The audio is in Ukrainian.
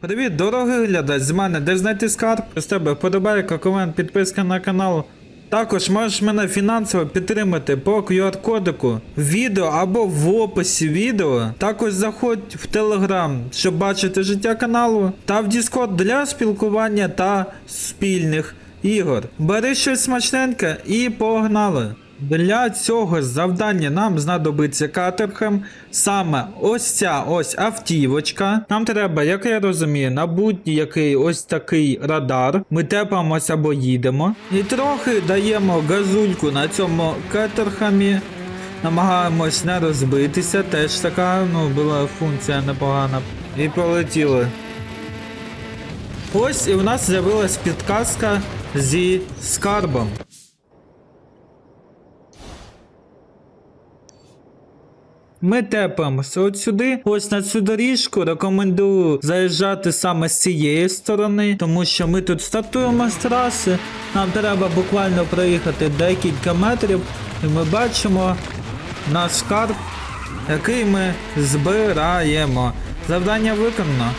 Привіт, дорогий глядач, з мене де знайти скарб? З тебе вподобайка, комент, підписка на канал. Також можеш мене фінансово підтримати по QR-кодику в відео або в описі відео. Також заходь в Telegram, щоб бачити життя каналу, та в Discord для спілкування та спільних ігор. Бери щось смачненьке і погнали! Для цього завдання нам знадобиться катерхем, саме ось ця ось автівочка. Нам треба, як я розумію, на будь-який ось такий радар. Ми тепаємось або їдемо. І трохи даємо газульку на цьому катерхамі. Намагаємось не розбитися, теж така ну, була функція непогана. І полетіли. Ось і в нас з'явилась підказка зі скарбом. Ми тепаємося от сюди. Ось на цю доріжку рекомендую заїжджати саме з цієї сторони, тому що ми тут стартуємо з траси. Нам треба буквально проїхати декілька метрів, і ми бачимо наш скарб, який ми збираємо. Завдання виконано.